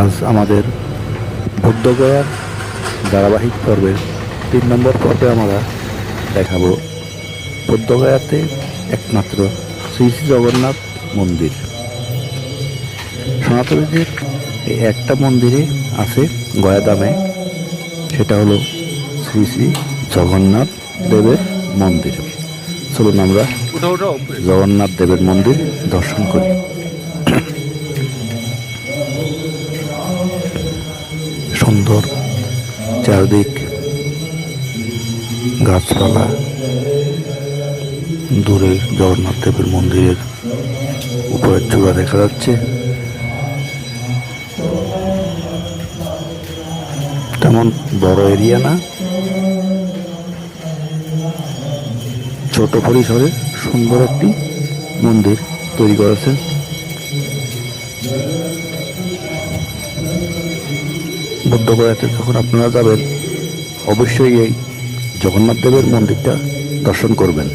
আজ আমাদের বুদ্ধগয়ার ধারাবাহিক পর্বের তিন নম্বর পর্বে আমরা দেখাব বুদ্ধগয়াতে একমাত্র শ্রী শ্রী জগন্নাথ মন্দির। সনাতনীদের এই একটা মন্দিরে আছে গয়া গয়াদামে সেটা হলো শ্রী শ্রী জগন্নাথ দেবের মন্দির। চলুন আমরা জগন্নাথ দেবের মন্দির দর্শন করি। সুন্দর চারদিক গাছপালা দূরে জগন্নাথ দেবের মন্দিরের উপরের চূড়া দেখা যাচ্ছে। তেমন বড় এরিয়া না। ছোট পরিসরে সুন্দর একটি মন্দির তৈরি করেছেন। বুদ্ধগয়াতে যখন আপনারা যাবেন, অবশ্যই এই জগন্নাথ দেবের মন্দিরটা দর্শন করবেন।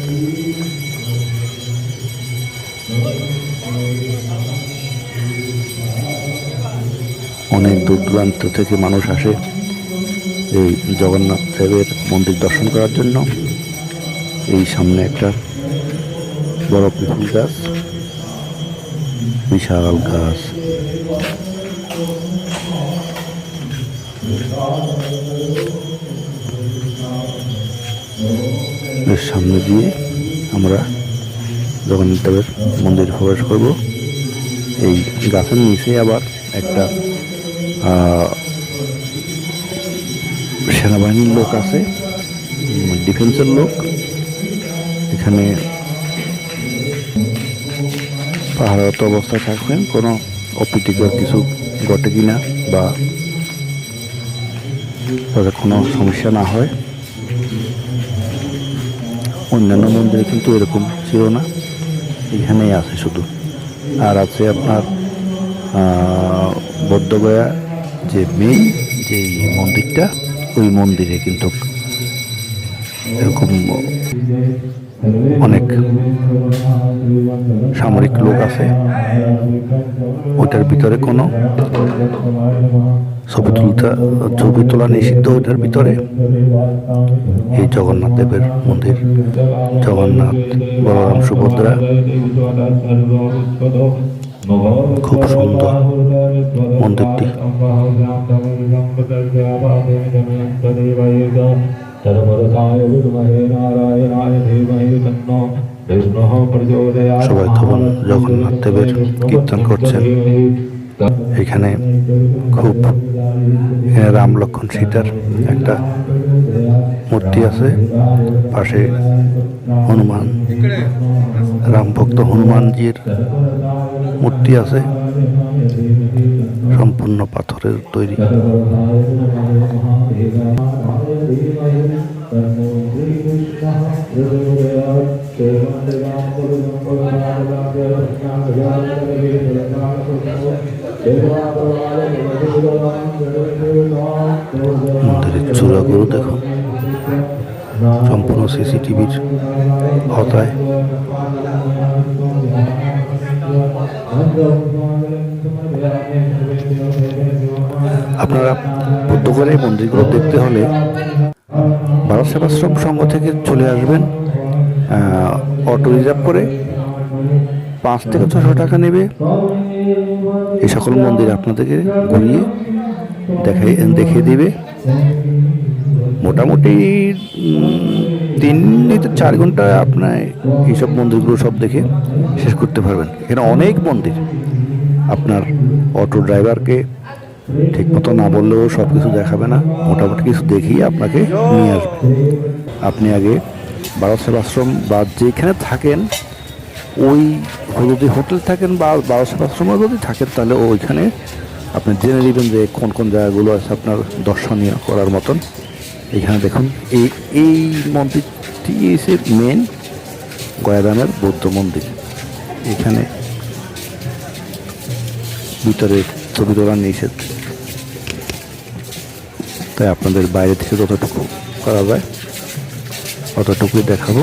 অনেক দূর দূরান্ত থেকে মানুষ আসে এই জগন্নাথ দেবের মন্দির দর্শন করার জন্য। এই সামনে একটা বড় পিপুল গাছ, বিশাল গাছ। এর সামনে দিয়ে আমরা জগন্নাথ দেবের মন্দির প্রবেশ করব। এই গাছের নিচে আবার একটা সেনাবাহিনীর লোক আছে, ডিফেন্সের লোক। এখানে পাহাড়ত অবস্থায় থাকবেন। কোনো অপ্রীতিকর কিছু ঘটে কিনা বা তাদের কোনো সমস্যা না হয়। অন্যান্য মন্দিরে কিন্তু এরকম ছিল না। এখানেই আছে শুধু। আর আছে আপনার বৌদ্ধগয়া যে মেইন যে মন্দিরটা, ওই মন্দিরে কিন্তু এরকম অনেক সামরিক লোক আছে। ওটার ভিতরে কোনো ছবি তুলতে, ছবি তোলা নিষিদ্ধ ওটার ভিতরে। এই জগন্নাথ দেবের মন্দির, জগন্নাথ বলরাম সুভদ্রা। খুব সুন্দর মন্দিরটি। সবাই তখন জগন্নাথ দেবের কীর্তন করছেন। এখানে খুব রাম লক্ষণ সীতার একটা মূর্তি আছে। পাশে হনুমান রাম ভক্ত হনুমানজির মূর্তি আছে। সম্পূর্ণ পাথরের তৈরি। মন্দিরের চূড়াগুলো দেখুন সম্পূর্ণ সিসিটিভির হতায় আপনারা এই মন্দিরগুলো দেখতে হলে ভারত সেবাশ্রম সংঘ থেকে চলে আসবেন অটো রিজার্ভ করে পাঁচ থেকে ছশো টাকা নেবে। এই সকল মন্দির আপনাদেরকে ঘুরিয়ে দেখাই, দেখিয়ে দিবে। মোটামুটি তিন থেকে চার ঘণ্টা আপনার এইসব মন্দিরগুলো সব দেখে শেষ করতে পারবেন। এখানে অনেক মন্দির। আপনার অটো ড্রাইভারকে ঠিক মতো না বললেও সব কিছু দেখাবে না। মোটামুটি কিছু দেখিয়ে আপনাকে নিয়ে আসবে। আপনি আগে ভারত সেবাশ্রম বা যেখানে থাকেন, ওই যদি হোটেল থাকেন বা ভারত সেবাশ্রমে যদি থাকেন, তাহলে ওইখানে আপনি জেনে নেবেন যে কোন কোন জায়গাগুলো আছে আপনার দর্শনীয় করার মতন। এখানে দেখুন, এই এই মন্দিরটি এসে মেন গয়াদামের বৌদ্ধ মন্দির। এখানে ভিতরে ছবি তোলা নিষেধ। তাই আপনাদের বাইরে থেকে যতটুকু করা যায় অতটুকুই দেখাবো।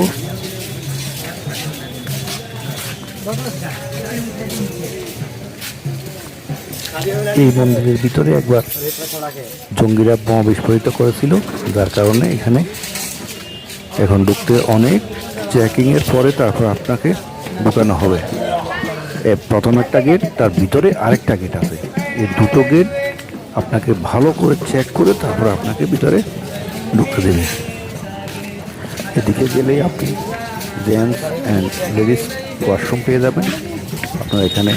এই মন্দিরের ভিতরে একবার জঙ্গিরা বোমা বিস্ফোরিত করেছিল, যার কারণে এখানে এখন ঢুকতে অনেক চেকিংয়ের পরে তারপর আপনাকে ঢুকানো হবে। প্রথম একটা গেট, তার ভিতরে আরেকটা গেট আছে। এই দুটো গেট আপনাকে ভালো করে চেক করে তারপর আপনাকে ভিতরে ঢুকতে দেবে। এদিকে গেলেই আপনি জেন্টস অ্যান্ড লেডিস ওয়াশরুম পেয়ে যাবেন। আপনারা এখানে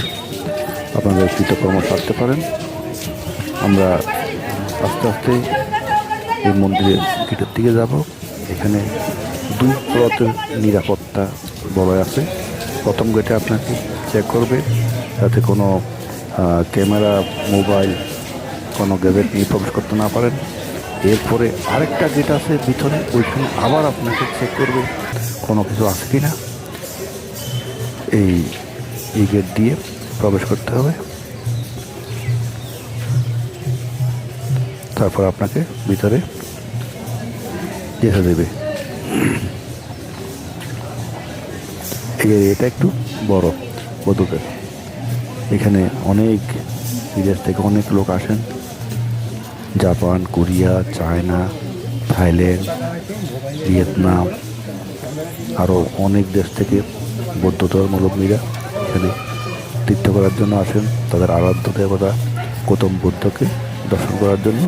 আপনাদের কৃতকর্ম সারতে পারেন। আমরা আস্তে আস্তে এই মন্দিরের গেটের দিকে যাব। এখানে দুই প্রতের নিরাপত্তা বলয় আছে। প্রথম গেটে আপনাকে চেক করবে। যাতে কোনো ক্যামেরা মোবাইল কোনো গ্যাজেট নিয়ে প্রবেশ করতে না পারেন। এরপরে আরেকটা গেট আছে ভিতরে, ওইখানে আবার আপনাকে চেক করবে কোনো কিছু আছে কি না এই এই গেট দিয়ে প্রবেশ করতে হবে। তারপর আপনাকে ভিতরে যেতে দেবে। এটা একটু বড় বধুকের এখানে অনেক বিদেশ থেকে অনেক লোক আসেন। Japan, Korea, China, Thailand, Vietnam আরও অনেক দেশ থেকে বৌদ্ধ ধর্মাবলম্বীরা এখানে তীর্থ করার জন্য আসেন। তাদের আরাধ্য দেবতা গৌতম বুদ্ধকে দর্শন করার জন্য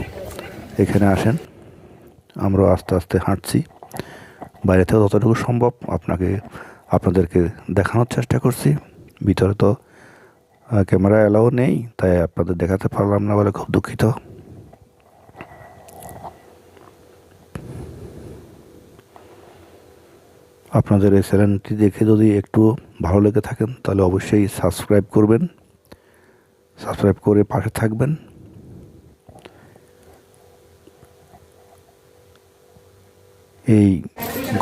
এখানে আসেন। আমরা আস্তে আস্তে হাঁটছি। বাইরে থেকে যতটুকু সম্ভব আপনাকে, আপনাদেরকে দেখানোর চেষ্টা করছি। ভিতরে তো ক্যামেরা অ্যালাও নেই, তাই আপনাদের দেখাতে পারলাম না বলে খুব দুঃখিত। আপনাদের এই চ্যানেলটি দেখে যদি একটু ভালো লেগে থাকেন, তাহলে অবশ্যই সাবস্ক্রাইব করবেন। সাবস্ক্রাইব করে পাশে থাকবেন। এই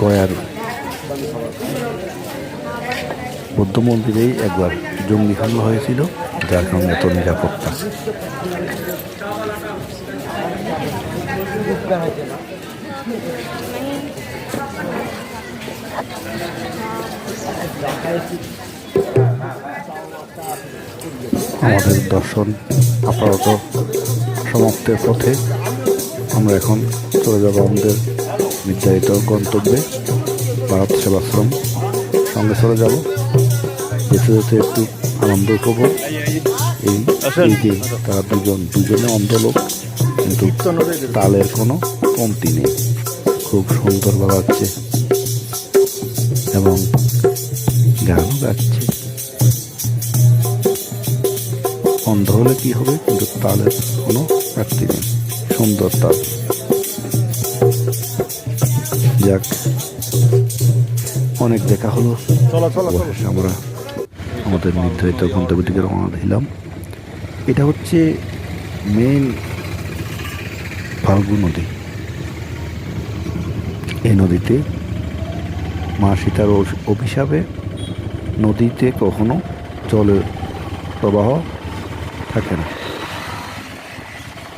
গয়ার বৌদ্ধ মন্দিরেই একবার জঙ্গি হামলা হয়েছিল, যার কারণে এত নিরাপত্তা। আমাদের দর্শন আপাতত সমাপ্তের পথে। আমরা এখন চলে যাব আমাদের নির্ধারিত গন্তব্যে ভারত সেবাশ্রম। সঙ্গে চলে যাব যেতে যেতে একটু আনন্দ করব এই এই যে তারা দুজন দুজনে অন্ধ লোক কিন্তু তালের কোনো কমতি নেই। খুব সুন্দর বাজাচ্ছে এবং গানও গাচ্ছে। অন্ধ হলে কি হবে? কিন্তু তালের কোনো ঘাটতি নেই। সুন্দর তাল। যাক অনেক দেখা হলো। আমরা আমাদের নির্ধারিত গন্তব্য দিকে রওনা দিলাম। এটা হচ্ছে মেন ফাল্গু নদী। এই নদীতে মা সীতার অভি- অভিশাপে নদীতে কখনো জলের প্রবাহ থাকে না।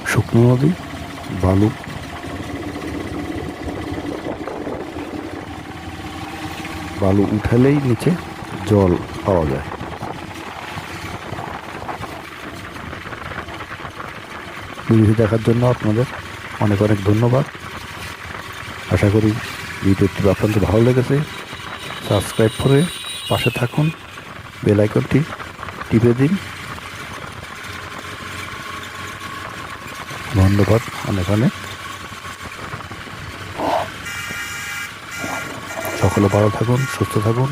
শুকনো নদী, বালু। বালু উঠালেই নিচে জল পাওয়া যায়। ভিডিওটি দেখার জন্য আপনাদের অনেক অনেক ধন্যবাদ। আশা করি ভিডিওটি আপনাদের ভালো লেগেছে, সাবস্ক্রাইব করে পাশে থাকুন, বেল আইকনটি টিপে দিন। ধন্যবাদ অনেক অনেক। সকলে ভালো থাকুন, সুস্থ থাকুন।